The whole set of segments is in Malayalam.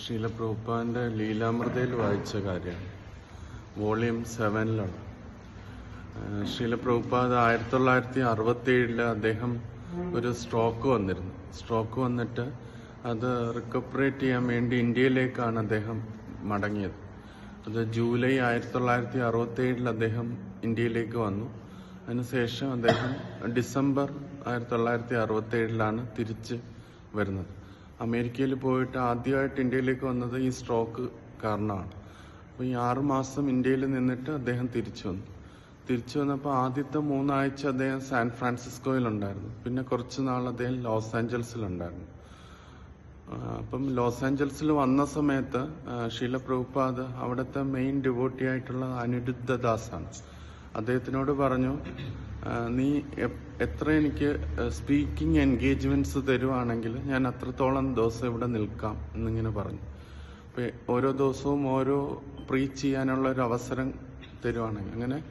ഷീല പ്രഭുപ്പാന്റെ ലീലാമൃതയിൽ വായിച്ച കാര്യമാണ് വോളിയം സെവനിലാണ്. ഷീല പ്രഭുപാദ് ആയിരത്തി തൊള്ളായിരത്തി അറുപത്തി ഏഴിൽ അദ്ദേഹം ഒരു സ്ട്രോക്ക് വന്നിരുന്നു. സ്ട്രോക്ക് വന്നിട്ട് അത് റിക്കപ്പറേറ്റ് ചെയ്യാൻ വേണ്ടി ഇന്ത്യയിലേക്കാണ് അദ്ദേഹം മടങ്ങിയത്. അത് ജൂലൈ ആയിരത്തി തൊള്ളായിരത്തി അറുപത്തി ഏഴിൽ അദ്ദേഹം ഇന്ത്യയിലേക്ക് വന്നു. അതിനുശേഷം അദ്ദേഹം ഡിസംബർ ആയിരത്തി തൊള്ളായിരത്തി അറുപത്തി ഏഴിലാണ് തിരിച്ച് വരുന്നത്. അമേരിക്കയിൽ പോയിട്ട് ആദ്യമായിട്ട് ഇന്ത്യയിലേക്ക് വന്നത് ഈ സ്ട്രോക്ക് കാരണമാണ്. അപ്പോൾ ഈ ആറ് മാസം ഇന്ത്യയിൽ നിന്നിട്ട് അദ്ദേഹം തിരിച്ചു വന്നു. തിരിച്ചു വന്നപ്പോൾ ആദ്യത്തെ മൂന്നാഴ്ച അദ്ദേഹം സാൻ ഫ്രാൻസിസ്കോയിലുണ്ടായിരുന്നു. പിന്നെ കുറച്ച് നാൾ അദ്ദേഹം ലോസ് ആഞ്ചൽസിലുണ്ടായിരുന്നു. അപ്പം ലോസ് ആഞ്ചൽസിൽ വന്ന സമയത്ത് ഷീല പ്രഭുപാദ് അവിടുത്തെ മെയിൻ ഡിവോട്ടി ആയിട്ടുള്ള അനിരുദ്ധ ദാസാണ് അദ്ദേഹത്തിനോട് പറഞ്ഞു നീ എത്ര എനിക്ക് സ്പീക്കിംഗ് എൻഗേജ്മെന്റ്സ് തരുവാണെങ്കിൽ ഞാൻ അത്രത്തോളം ദിവസം ഇവിടെ നിൽക്കാം എന്നിങ്ങനെ പറഞ്ഞു. അപ്പോൾ ഓരോ ദിവസവും ഓരോ പ്രീച്ച് ചെയ്യാനുള്ള ഒരു അവസരം തരുവാണെങ്കിൽ. അങ്ങനെ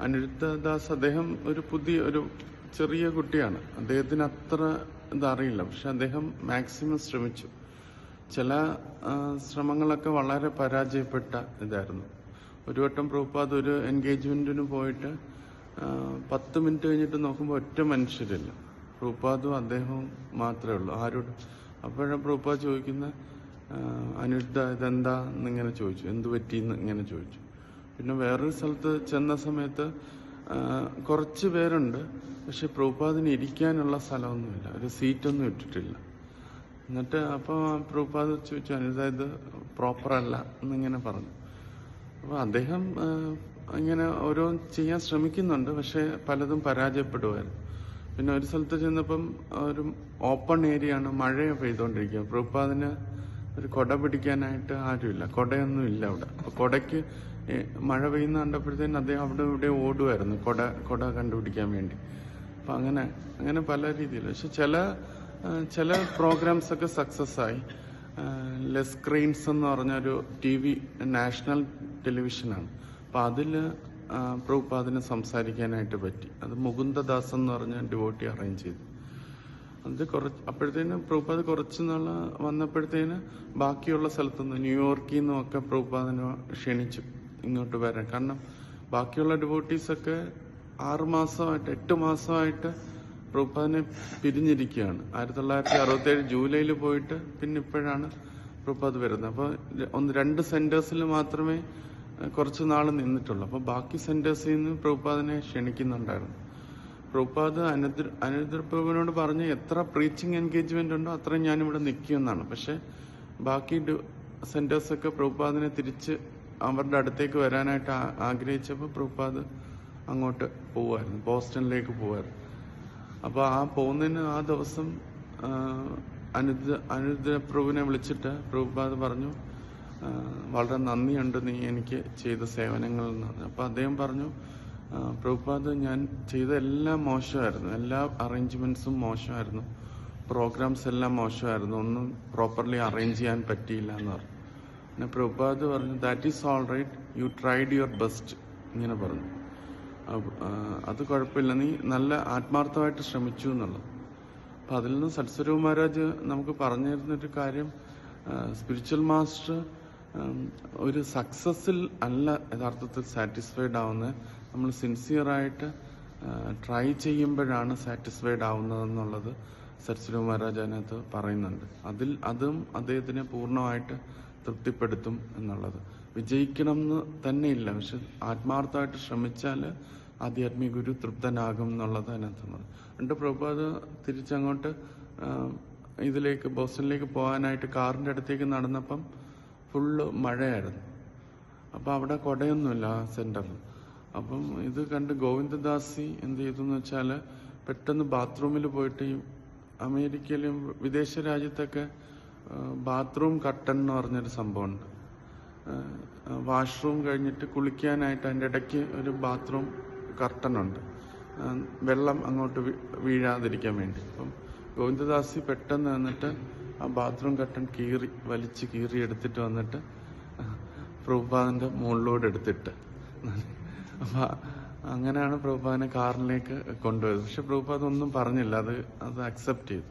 അനിരുദ്ധദാസ് അദ്ദേഹം ഒരു പുതിയ ഒരു ചെറിയ കുട്ടിയാണ്. അദ്ദേഹത്തിന് അത്ര ഇതറിയില്ല. പക്ഷെ അദ്ദേഹം മാക്സിമം ശ്രമിച്ചു. ചില ശ്രമങ്ങളൊക്കെ വളരെ പരാജയപ്പെട്ട ഇതായിരുന്നു. ഒരു വട്ടം പ്രൂപ്പ് അതൊരു എൻഗേജ്മെന്റിന് പോയിട്ട് പത്ത് മിനിറ്റ് കഴിഞ്ഞിട്ട് നോക്കുമ്പോൾ ഒറ്റ മനുഷ്യരില്ല. പ്രൂപ്പാദും അദ്ദേഹവും മാത്രമേ ഉള്ളൂ. ആരോട്? അപ്പോഴാണ് പ്രൂപ്പ ചോദിക്കുന്ന അനിരുദ്ധ ഇതെന്താ എന്നിങ്ങനെ ചോദിച്ചു. എന്ത് പറ്റിയെന്ന് ഇങ്ങനെ ചോദിച്ചു. പിന്നെ വേറൊരു സ്ഥലത്ത് ചെന്ന സമയത്ത് കുറച്ച് പേരുണ്ട്. പക്ഷെ പ്രൂപ്പാദിന് ഇരിക്കാനുള്ള സ്ഥലമൊന്നുമില്ല. ഒരു സീറ്റൊന്നും ഇട്ടിട്ടില്ല. എന്നിട്ട് അപ്പോൾ പ്രൂപ്പാദ് ചോദിച്ചു അനുദ ഇത് പ്രോപ്പറല്ല എന്നിങ്ങനെ പറഞ്ഞു. അപ്പോൾ അദ്ദേഹം ഇങ്ങനെ ഓരോ ചെയ്യാൻ ശ്രമിക്കുന്നുണ്ട് പക്ഷെ പലതും പരാജയപ്പെടുമായിരുന്നു പിന്നെ ഒരു സ്ഥലത്ത് ചെന്നപ്പം ഒരു ഓപ്പൺ ഏരിയ ആണ് മഴ പെയ്തുകൊണ്ടിരിക്കുക പ്രഭുപാദിന് ഒരു കൊട പിടിക്കാനായിട്ട് ആരുമില്ല. കൊടയൊന്നും ഇല്ല അവിടെ. അപ്പൊ കൊടയ്ക്ക് മഴ പെയ്യുന്ന കണ്ടപ്പോഴത്തേന് അദ്ദേഹം അവിടെ ഇവിടെ ഓടുമായിരുന്നു കൊട കൊട കണ്ടുപിടിക്കാൻ വേണ്ടി. അപ്പൊ അങ്ങനെ അങ്ങനെ പല രീതിയിൽ. പക്ഷെ ചില ചില പ്രോഗ്രാംസ് ഒക്കെ സക്സസ് ആയി ലെസ് സ്ക്രീൻസ് എന്ന് പറഞ്ഞൊരു ടി വി നാഷണൽ ടെലിവിഷനാണ്. അപ്പൊ അതിൽ പ്രഭുപാദിനെ സംസാരിക്കാനായിട്ട് പറ്റി. അത് മുകുന്ദദാസ് എന്ന് പറഞ്ഞ ഡിവോട്ടി അറേഞ്ച് ചെയ്തു. അത് കുറച്ച് അപ്പോഴത്തേന് പ്രഭുപാദ് കുറച്ച് നാൾ വന്നപ്പോഴത്തേന് ബാക്കിയുള്ള സ്ഥലത്തുനിന്ന് ന്യൂയോർക്കിൽ നിന്നും ഒക്കെ പ്രഭുപാദിനെ ക്ഷണിച്ചു ഇങ്ങോട്ട് വരാൻ. കാരണം ബാക്കിയുള്ള ഡിവോട്ടീസ് ഒക്കെ ആറ് മാസമായിട്ട് എട്ട് മാസമായിട്ട് പ്രഭുപാദിനെ പിരിഞ്ഞിരിക്കുകയാണ്. ആയിരത്തി തൊള്ളായിരത്തി അറുപത്തി ഏഴ് ജൂലൈയിൽ പോയിട്ട് പിന്നെ ഇപ്പോഴാണ് പ്രഭുപാദ് വരുന്നത്. അപ്പോൾ ഒന്ന് രണ്ട് സെന്റേഴ്സിൽ മാത്രമേ കുറച്ച് നാൾ നിന്നിട്ടുള്ളൂ. അപ്പോൾ ബാക്കി സെന്റേഴ്സിൽ നിന്ന് പ്രഭുപാദിനെ ക്ഷണിക്കുന്നുണ്ടായിരുന്നു. പ്രഭുപാദ് അനുദ്ര അനിരുദ്ധ പ്രഭുവിനോട് പറഞ്ഞ് എത്ര പ്രീച്ചിങ് എൻഗേജ്മെന്റ് ഉണ്ടോ അത്രയും ഞാനിവിടെ നിൽക്കുമെന്നാണ്. പക്ഷെ ബാക്കി സെന്റേഴ്സ് ഒക്കെ പ്രഭുപാദിനെ തിരിച്ച് അവരുടെ അടുത്തേക്ക് വരാനായിട്ട് ആഗ്രഹിച്ചപ്പോൾ പ്രഭുപാദ് അങ്ങോട്ട് പോവായിരുന്നു ബോസ്റ്റണിലേക്ക് പോവായിരുന്നു അപ്പൊ ആ പോകുന്നതിന് ആ ദിവസം അനുദ്ര അനിരുദ്ധ പ്രഭുവിനെ വിളിച്ചിട്ട് പ്രഭുപാദ് പറഞ്ഞു വളരെ നന്ദിയുണ്ട് നീ എനിക്ക് ചെയ്ത സേവനങ്ങളിൽ എന്ന് പറഞ്ഞു അപ്പൊ അദ്ദേഹം പറഞ്ഞു പ്രഭുപാദ് ഞാൻ ചെയ്ത എല്ലാം മോശമായിരുന്നു. എല്ലാ അറേഞ്ച്മെന്റ്സും മോശമായിരുന്നു. പ്രോഗ്രാംസ് എല്ലാം മോശമായിരുന്നു. ഒന്നും പ്രോപ്പർലി അറേഞ്ച് ചെയ്യാൻ പറ്റിയില്ല എന്ന് പറഞ്ഞു. പിന്നെ പ്രഭുപാദ് പറഞ്ഞു that is all right you tried your best ഇങ്ങനെ പറഞ്ഞു. അത് കുഴപ്പമില്ല. നീ നല്ല ആത്മാർത്ഥമായിട്ട് ശ്രമിച്ചു എന്നുള്ളത്. അപ്പം അതിൽ നിന്ന് സത്സ്വരൂപ മഹാരാജ് നമുക്ക് പറഞ്ഞു തരുന്നൊരു കാര്യം സ്പിരിച്വൽ മാസ്റ്റർ ഒരു സക്സസ്സിൽ അല്ല യഥാർത്ഥത്തിൽ സാറ്റിസ്ഫൈഡ് ആവുന്നത്. നമ്മൾ സിൻസിയറായിട്ട് ട്രൈ ചെയ്യുമ്പോഴാണ് സാറ്റിസ്ഫൈഡ് ആവുന്നതെന്നുള്ളത് സത്സ്വരൂപ മഹാരാജ് പറയുന്നുണ്ട്. അതിൽ അതും അദ്ദേഹത്തിനെ പൂർണമായിട്ട് തൃപ്തിപ്പെടുത്തും എന്നുള്ളത്. വിജയിക്കണം എന്ന് തന്നെ ഇല്ല പക്ഷെ ആത്മാർത്ഥമായിട്ട് ശ്രമിച്ചാൽ ആധ്യാത്മിക ഗുരു തൃപ്തനാകും എന്നുള്ളത് അതിനകത്ത് എന്നിട്ട് പ്രഭുപാദ് തിരിച്ചങ്ങോട്ട് ഇതിലേക്ക് ബോസ്റ്റണിലേക്ക് പോകാനായിട്ട് കാറിന്റെ അടുത്തേക്ക് നടന്നപ്പം ഫുള്ള് മഴയായിരുന്നു. അപ്പൊ അവിടെ കൊടയൊന്നുമില്ല ആ സെന്ററിൽ. അപ്പം ഇത് കണ്ട് ഗോവിന്ദദാസി എന്ത് ചെയ്തു എന്ന് വെച്ചാൽ പെട്ടെന്ന് ബാത്റൂമിൽ പോയിട്ട് ഈ അമേരിക്കയിലും വിദേശ രാജ്യത്തൊക്കെ ബാത്റൂം കട്ടൺ എന്ന് പറഞ്ഞൊരു സംഭവമുണ്ട്. വാഷ്റൂം കഴിഞ്ഞിട്ട് കുളിക്കാനായിട്ട് അതിന്റെ ഇടയ്ക്ക് ഒരു ബാത്റൂം കർട്ടൻ ഉണ്ട് വെള്ളം അങ്ങോട്ട് വീഴാതിരിക്കാൻ വേണ്ടി. അപ്പം ഗോവിന്ദദാസി പെട്ടെന്ന് വന്നിട്ട് ആ ബാത്റൂം കട്ടൺ കീറി വലിച്ച് കീറി എടുത്തിട്ട് വന്നിട്ട് പ്രഭുപാദന്റെ മുകളിലോട് എടുത്തിട്ട്. അപ്പൊ അങ്ങനെയാണ് പ്രഭുപാദനെ കാറിലേക്ക് കൊണ്ടുപോയത്. പക്ഷെ പ്രഭുപാദ് ഒന്നും പറഞ്ഞില്ല. അത് അത് അക്സെപ്റ്റ് ചെയ്തു.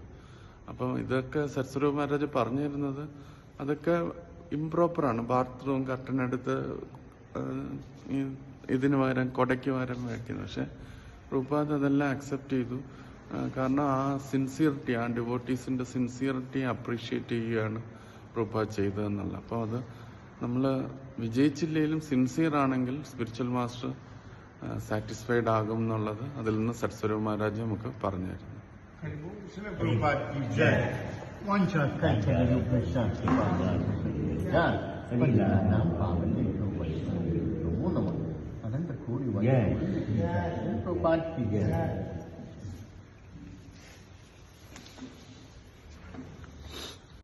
അപ്പം ഇതൊക്കെ സരസ്വരൂപ മഹാരാജ് പറഞ്ഞിരുന്നത് അതൊക്കെ ഇംപ്രോപ്പറാണ് ബാത്റൂം കട്ടനെടുത്ത് ഇതിന് പകരം കൊടയ്ക്ക് പകരം വയ്ക്കുന്നത് പക്ഷെ പ്രഭുപാദ് അതെല്ലാം അക്സെപ്റ്റ് ചെയ്തു. കാരണം ആ സിൻസിയറിറ്റി ആ ഡിവോട്ടീസിന്റെ സിൻസിയറിറ്റി അപ്രീഷിയേറ്റ് ചെയ്യുകയാണ് പ്രഭ ചെയ്തതെന്നുള്ള അപ്പോൾ അത് നമ്മൾ വിജയിച്ചില്ലെങ്കിലും സിൻസിയർ ആണെങ്കിൽ സ്പിരിച്വൽ മാസ്റ്റർ സാറ്റിസ്ഫൈഡ് ആകും എന്നുള്ളത് അതിൽ നിന്ന് സത്സ്വരൂപ മഹാരാജ് നമുക്ക് പറഞ്ഞായിരുന്നു Srila Prabhupada